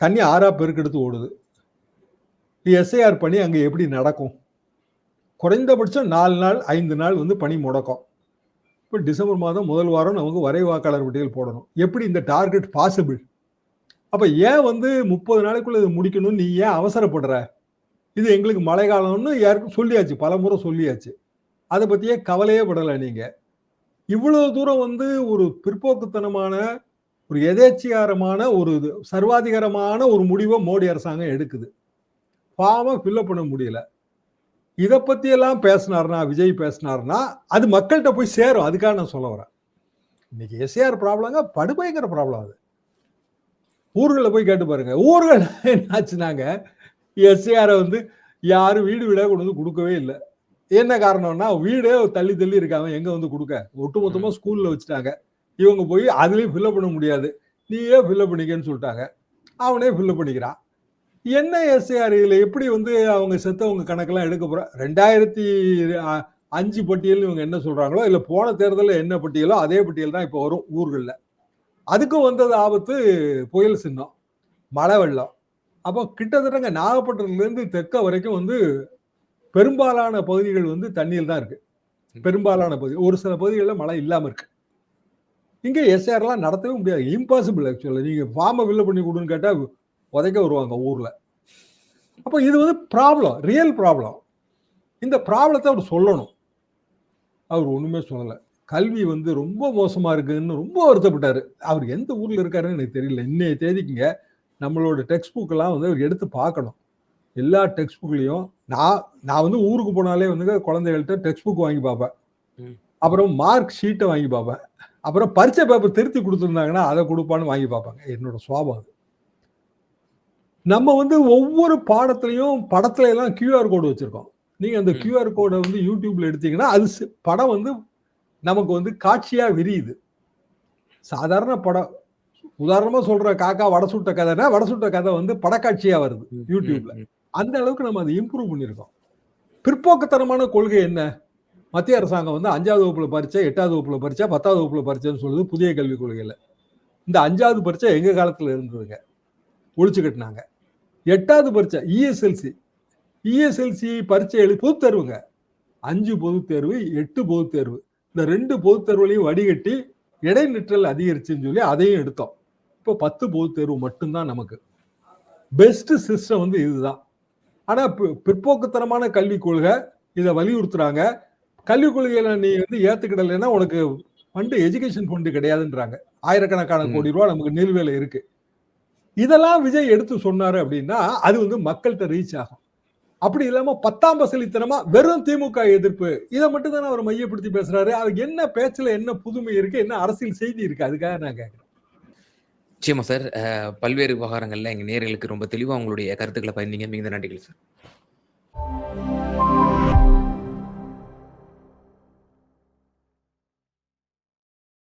தண்ணி ஆறா பெருக்கெடுத்து ஓடுது. எஸ்ஐஆர் பணி அங்கே எப்படி நடக்கும்? குறைந்தபட்சம் நாலு நாள், ஐந்து நாள் வந்து பணி முடக்கம். இப்போ டிசம்பர் மாதம் முதல் வாரம் நமக்கு வரை வாக்காளர் பட்டியல் போடணும் எப்படி இந்த டார்கெட் பாசிபிள் அப்போ ஏன் வந்து முப்பது நாளைக்குள்ள இது முடிக்கணும்னு நீ ஏன் அவசரப்படுற? இது எங்களுக்கு மழை காலம்னு யாருக்கும் சொல்லியாச்சு பல முறை சொல்லியாச்சு. அதை பற்றியே கவலையே படலை நீங்கள் இவ்வளவு தூரம் வந்து ஒரு பிற்போக்குத்தனமான ஒரு எதேச்சிகாரமான ஒரு இது, சர்வாதிகாரமான ஒரு முடிவை மோடி அரசாங்கம் எடுக்குது. பாவம் ஃபில்லப் பண்ண முடியல. இதை பற்றியெல்லாம் பேசினார்னா விஜய் பேசினார்னா அது மக்கள்கிட்ட போய் சேரும். அதுக்காக நான் சொல்ல வரேன். இன்னைக்கு எஸ்ஏஆர் ப்ராப்ளங்க படுபயங்கர ப்ராப்ளம் அது. ஊர்களில் போய் கேட்டு பாருங்க. ஊர்கள் *laughs* என்னாச்சுனாங்க எஸ்ஏஆரை வந்து யாரும் வீடு வீடாக கொண்டு வந்து கொடுக்கவே இல்லை. என்ன காரணம்னா வீடே தள்ளி தள்ளி இருக்காங்க எங்க வந்து கொடுக்க? ஒட்டுமொத்தமா ஸ்கூல்ல வச்சுட்டாங்க. இவங்க போய் அதுலயும் ஃபில்அப் பண்ண முடியாது. நீயே ஃபில்அப் பண்ணிக்கன்னு சொல்லிட்டாங்க. அவனே ஃபில்அப் பண்ணிக்கிறான். என்ன எஸ்ஏஆர் இதுல? எப்படி வந்து அவங்க செத்தவங்க கணக்கெல்லாம் எடுக்க போற? ரெண்டாயிரத்தி அஞ்சு பட்டியல் இவங்க என்ன சொல்றாங்களோ இல்ல போன தேர்தலில் என்ன பட்டியலோ அதே பட்டியல் தான் இப்போ வரும் ஊர்களில். அதுக்கும் வந்தது ஆபத்து புயல் சின்னம் மழை வெள்ளம். அப்போ கிட்டத்தட்டங்க நாகப்பட்டினத்துலேருந்து தெற்க வரைக்கும் வந்து பெரும்பாலான பகுதிகள் வந்து தண்ணியில் தான் இருக்கு. பெரும்பாலான பகுதி ஒரு சில பகுதிகளில் மழை இல்லாமல் இருக்கு. இங்கே எஸ்ஆர்லாம் நடத்தவே முடியாது. இம்பாசிபிள் ஆக்சுவலாக நீங்கள் ஃபார்மை வில்ல பண்ணி கொடுன்னு கேட்டால் உதைக்க வருவாங்க ஊரில். அப்போ இது வந்து ப்ராப்ளம் ரியல் ப்ராப்ளம் இந்த ப்ராப்ளத்தை அவர் சொல்லணும். அவர் ஒன்றுமே சொல்லலை. கல்வி வந்து ரொம்ப மோசமாக இருக்குன்னு ரொம்ப வருத்தப்பட்டார். அவர் எந்த ஊரில் இருக்காருன்னு எனக்கு தெரியல. இன்னைய தேதிக்குங்க நம்மளோட டெக்ஸ்ட் புக்கெல்லாம் வந்து அவர் எடுத்து பார்க்கணும். எல்லா டெக்ஸ்ட் புக்லேயும் நான் நான் வந்து ஊருக்கு போனாலே வந்து குழந்தைகள்கிட்ட டெக்ஸ்ட் புக் வாங்கி பார்ப்பேன். அப்புறம் மார்க் ஷீட்டை வாங்கி பார்ப்பேன். அப்புறம் பரீட்சை பேப்பர் திருத்தி கொடுத்துருந்தாங்கன்னா அதை கொடுப்பான்னு வாங்கி பார்ப்பாங்க. என்னோட சுவாபம் அது. நம்ம வந்து ஒவ்வொரு பாடத்துலையும் படத்துல எல்லாம் கியூஆர் கோடு வச்சிருக்கோம். நீங்க அந்த. கியூஆர் கோடை வந்து யூடியூப்ல எடுத்தீங்கன்னா அது படம் வந்து நமக்கு வந்து காட்சியா விரியுது. சாதாரண படம். உதாரணமா சொல்ற காக்கா வடை சுட்ட கதைனா வடை சுட்ட கதை வந்து படக்காட்சியா வருது யூடியூப்ல. அந்த அளவுக்கு நம்ம அதை இம்ப்ரூவ் பண்ணியிருக்கோம். பிற்போக்குத்தனமான கொள்கை என்ன? மத்திய அரசாங்கம் வந்து அஞ்சாவது வகுப்புல பரிச்சை எட்டாவது வகுப்புல பரிச்சை பத்தாவது வகுப்புல பரிச்சைன்னு சொல்லுது புதிய கல்விக் கொள்கையில. இந்த அஞ்சாவது பரிச்சை எங்க காலத்துல இருந்ததுங்க? ஒழிச்சு கட்டினாங்க. எட்டாவது பரீட்சை E இஎஸ்எல்சி இஎஸ்எல்சி பரீட்சை எழுதி பொதுத் தேர்வுங்க. அஞ்சு பொதுத் தேர்வு எட்டு பொதுத் தேர்வு. இந்த ரெண்டு பொதுத் தேர்வுலையும் வடிகட்டி இடைநிற்றல் அதிகரிச்சுன்னு சொல்லி அதையும் எடுத்தோம். இப்போ பத்து பொதுத் தேர்வு மட்டும்தான் நமக்கு. பெஸ்ட் சிஸ்டம் வந்து இதுதான். ஆனா பிற்போக்குத்தனமான கல்விக் கொள்கை இதை வலியுறுத்துறாங்க. கல்விக் கொள்கையில நீ வந்து ஏத்துக்கிடலைன்னா உனக்கு ஃபண்டு எஜுகேஷன் ஃபண்டு கிடையாதுன்றாங்க. ஆயிரக்கணக்கான. கோடி ரூபா நமக்கு நிலுவையில இருக்கு. இதெல்லாம் விஜய் எடுத்து சொன்னாரு அப்படின்னா அது வந்து மக்கள்கிட்ட ரீச் ஆகும். அப்படி இல்லாம பத்தாம் பசலித்தனமா வெறும் திமுக எதிர்ப்பு. இதை மட்டும் தானே அவர் மையப்படுத்தி பேசுறாரு. அது என்ன பேச்சுல என்ன புதுமை இருக்கு? என்ன அரசியல் செய்தி இருக்கு? அதுக்காக நான் கேட்கிறேன் நிச்சயமா சார். பல்வேறு விவகாரங்கள்ல எங்க நேர்களுக்கு ரொம்ப தெளிவா உங்களுடைய கருத்துக்களை பயந்தீங்க மிகுந்த நன்றிகள் சார்.